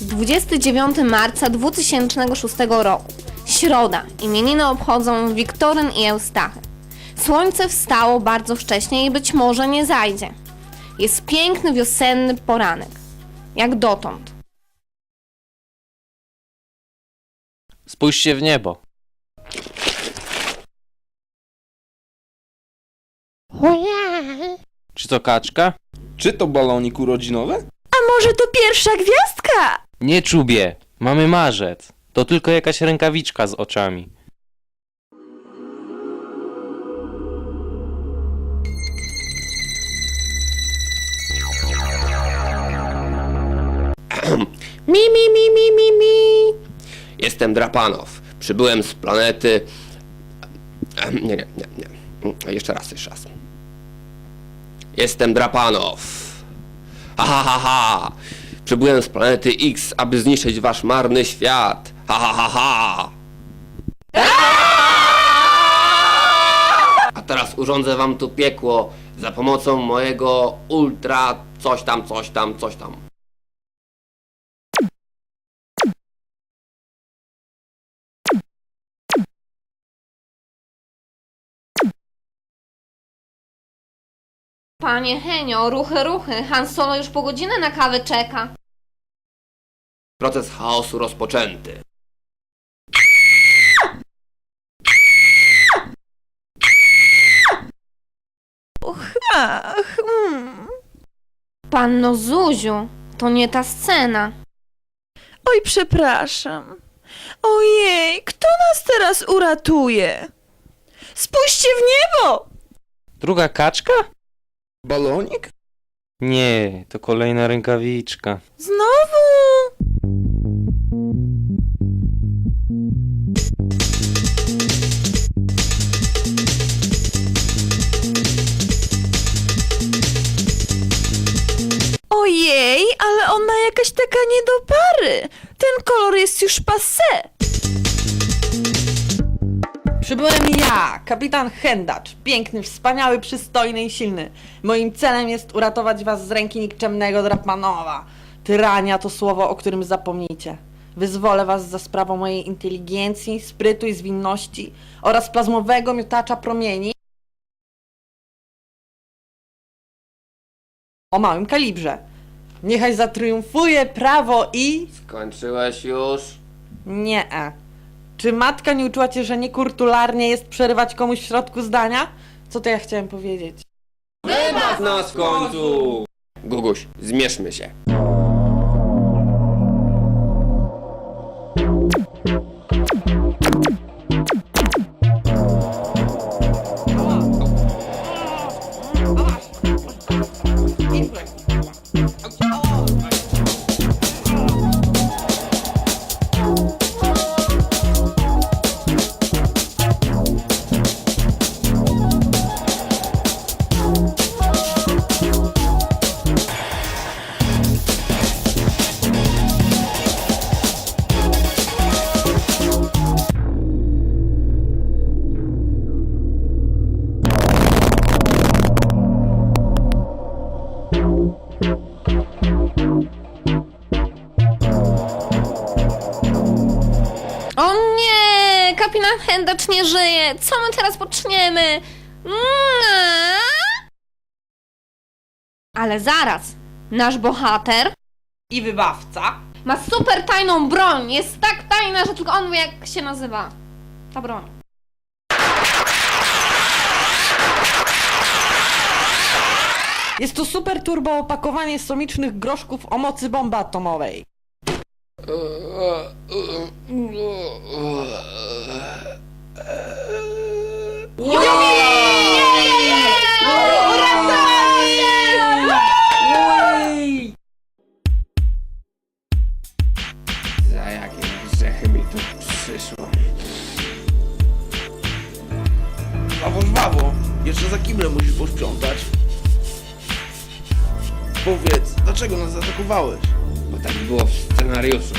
29 marca 2006 roku. Środa. Imieniny obchodzą Wiktoryn i Eustachy. Słońce wstało bardzo wcześnie i być może nie zajdzie. Jest piękny wiosenny poranek. Jak dotąd. Spójrzcie w niebo. Czy to kaczka? Czy to balonik urodzinowy? A może to pierwsza gwiazdka? Nie czubie. Mamy marzec. To tylko jakaś rękawiczka z oczami. Mi, mi, mi, mi, mi, mi. Jestem Drapanow. Przybyłem z planety. Em, Nie, nie, nie, nie. Jeszcze raz, jeszcze raz. Jestem Drapanow. Ha, ha, ha, ha. Przybyłem z planety X, aby zniszczyć wasz marny świat. Ha, ha, ha, ha. A teraz urządzę wam tu piekło za pomocą mojego ultra coś tam, coś tam, coś tam. Panie Henio, ruchy, ruchy. Han Solo już po godzinę na kawę czeka. Proces chaosu rozpoczęty. Ach, mm. Panno Zuziu, to nie ta scena. Oj, przepraszam. Ojej, kto nas teraz uratuje? Spójrzcie w niebo! Druga kaczka? Balonik? Nie, to kolejna rękawiczka. Znowu! Ojej, ale ona jakaś taka nie do pary. Ten kolor jest już passé. Przybyłem ja, kapitan Hendacz, piękny, wspaniały, przystojny i silny. Moim celem jest uratować was z ręki nikczemnego Drapmanowa. Tyrania to słowo, o którym zapomnicie. Wyzwolę was za sprawą mojej inteligencji, sprytu i zwinności oraz plazmowego miotacza promieni o małym kalibrze. Niechaj zatriumfuje prawo i... Skończyłeś już? Nie. Czy matka nie uczyła cię, że niekurtularnie jest przerywać komuś w środku zdania? Co to ja chciałem powiedzieć? Wybaw nas w końcu! Guguś, zmierzmy się. O Hendacz nie żyje! Co my teraz poczniemy? Mm. Ale zaraz! Nasz bohater I wybawca? ma super tajną broń! Jest tak tajna, że tylko on wie jak się nazywa. Ta broń. Jest to super turbo opakowanie somicznych groszków o mocy bomby atomowej. Za jakie grzechy mi tu przyszło? Wawo, wawo. Jeszcze za kiblem musisz posprzątać. Powiedz, dlaczego nas zaatakowałeś? Bo tak było w scenariuszu.